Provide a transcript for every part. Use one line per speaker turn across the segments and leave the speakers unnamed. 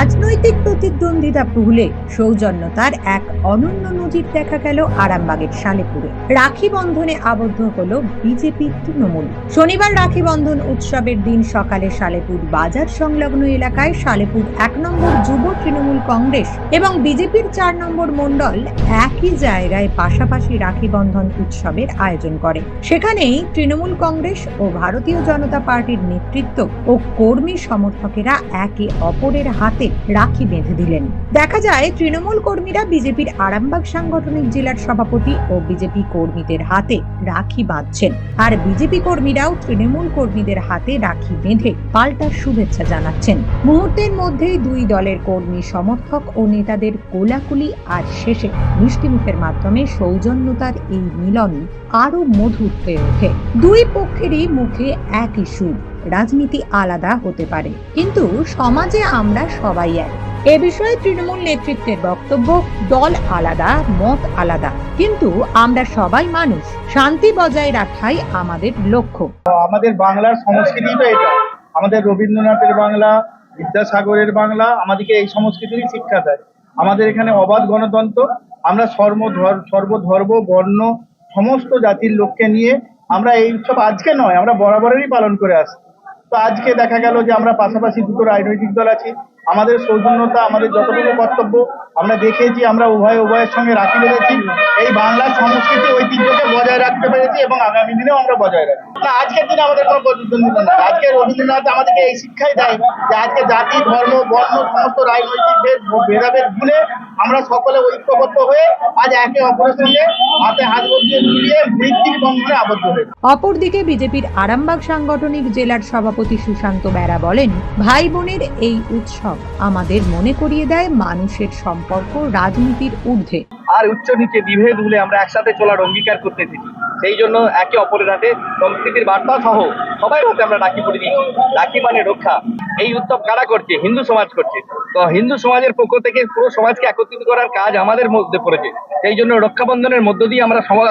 রাজনৈতিক প্রতিদ্বন্দ্বিতা ভুলে সৌজন্যতার এক অনন্য নজির দেখা গেল আরামবাগের সালেপুরে রাখি বন্ধনে আবদ্ধ হলো বিজেপি তৃণমূল। শনিবার রাখি বন্ধন উৎসবের দিন সকালে সালেপুর বাজার সংলগ্ন এলাকায় সালেপুর এক নম্বর যুব তৃণমূল কংগ্রেস এবং বিজেপির চার নম্বর মণ্ডল একই জায়গায় পাশাপাশি রাখি বন্ধন উৎসবের আয়োজন করে। সেখানেই তৃণমূল কংগ্রেস ও ভারতীয় জনতা পার্টির নেতৃত্ব ও কর্মী সমর্থকেরা একে অপরের হাতে রাখি বেঁধে দিলেন। দেখা যায়, তৃণমূল কর্মীরা বিজেপির আরামবাগ সাংগঠনিক জেলার সভাপতি ও বিজেপি কর্মীদের হাতে রাখি বাঁধছেন। আর বিজেপি কর্মীরাও তৃণমূল কর্মীদের হাতে রাখি বেঁধে পাল্টা শুভেচ্ছা জানাচ্ছেন। মুহূর্তের মধ্যেই দুই দলের কর্মী সমর্থক ও নেতাদের কোলাকুলি আর শেষে মিষ্টিমুখের মাধ্যমে সৌজন্যতার এই মিলন আরও মধুর হয়ে ওঠে। দুই পক্ষেরই মুখে একই সুর। রাজনীতি আলাদা হতে পারে। কিন্তু সমাজে আমরা সবাই এক। এ বিষয়ে তৃণমূল নেতৃত্বের বক্তব্য, দল আলাদা, মত আলাদা। কিন্তু আমরা সবাই মানুষ। শান্তি বজায় রাখাই আমাদের লক্ষ্য।
আমাদের বাংলার সংস্কৃতি তো এটা। আমাদের রবীন্দ্রনাথের বাংলা, বিদ্যাসাগরের বাংলা, আমাদেরকে এই সংস্কৃতিরই শিক্ষা দেয়। আমাদের এখানে অবাধ গণতন্ত্র। আমরা সর্বধর, সর্বধর্ম, বর্ণ, সমস্ত জাতির লোককে নিয়ে আমরা এই উৎসব আজকে নয়, আমরা বরাবরেরই পালন করে আসছি। তো আজকে দেখা গেল যে আমরা পাশাপাশি দুটো রাজনৈতিক দল আছি। আমাদের সৌজন্যতা, আমাদের যতটুকু কর্তব্য, আমরা দেখেছি, আমরা উভয় উভয়ের সঙ্গে রাখি বেঁধেছি। এই বাংলার সংস্কৃতি ঐতিহ্যকে বজায় রাখতে পেরেছি এবং আগামী দিনেও আমরা বজায় রাখি। না, আজকের দিনে আমাদের কোনো প্রতিদ্বন্দ্বিতা নেই। আজকে রবীন্দ্রনাথ আমাদেরকে এই শিক্ষাই দেয় যে আজকে জাতি, ধর্ম, বর্ণ, সমস্ত রাজনৈতিক ভেদ, ভেদাভেদ ভুলে আমরা সকলে ঐক্যবদ্ধ হয়ে আজ একে অপরের সঙ্গে হাতে হাত বসিয়ে মিলিয়ে মৃত্যুর বন্ধনে আবদ্ধ হয়েছে
অপরদিকে বিজেপির আরামবাগ সাংগঠনিক জেলার সভাপতি সুশান্ত বেরা বলেন, ভাই বোনের এই উৎসব আমাদের মনে করিয়ে দেয় মানুষের সম্পর্ক রাজনীতির ঊর্ধ্বে।
আর উচ্চ নিচে বিভেদ ভুলে আমরা একসাথে চলার অঙ্গীকার করতে শিখি সেই জন্য একে অপরের হাতে সংস্কৃতির বার্তা সহ সবাই হাতে আমরা রাখি পরে দিচ্ছি রাখি মানে রক্ষা। এই উৎসব কারা করছে? হিন্দু সমাজ করছে। তো হিন্দু সমাজের পক্ষ থেকে পুরো সমাজকে একত্রিত করার কাজ আমাদের মধ্যে পড়েছে। সেই জন্য রক্ষাবন্ধনের মধ্য দিয়ে আমরা সমাজ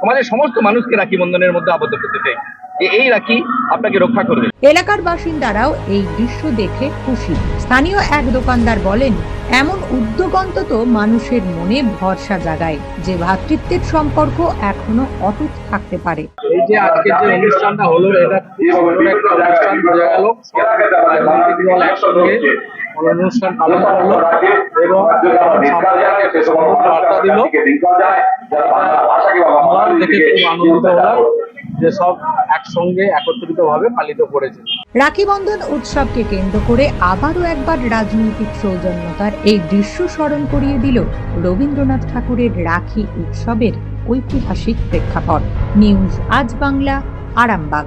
সমাজের সমস্ত মানুষকে রাখি বন্ধনের মধ্যে আবদ্ধ করতে চাই। এই রাখি আপনাকে রক্ষা করবে।
এলাকার বাসিন্দারাও এই দৃশ্য দেখে খুশি। স্থানীয় এক দোকানদার বলেন এমন উদ্যোগ অন্তত মানুষের মনে ভরসা জাগায় যে ভ্রাতৃত্বের সম্পর্ক এখনও অটুট থাকতে পারে।
এই যে আজকের যে অনুষ্ঠানটা হলো এটা একটা অনুষ্ঠান বোঝা গেল। রাজনৈতিক একসঙ্গে অনুষ্ঠান পালন করল। এবং বার্তা দিল। দেখে খুব আনন্দিত হলাম। যে সব একসঙ্গে একত্রিত ভাবে পালিত করেছে।
রাখি বন্ধন উৎসবকে কেন্দ্র করে আবারও একবার রাজনৈতিক সৌজন্যতার এই দৃশ্য স্মরণ করিয়ে দিল রবীন্দ্রনাথ ঠাকুরের রাখি উৎসবের ঐতিহাসিক প্রেক্ষাপট। নিউজ আজ বাংলা, আরামবাগ।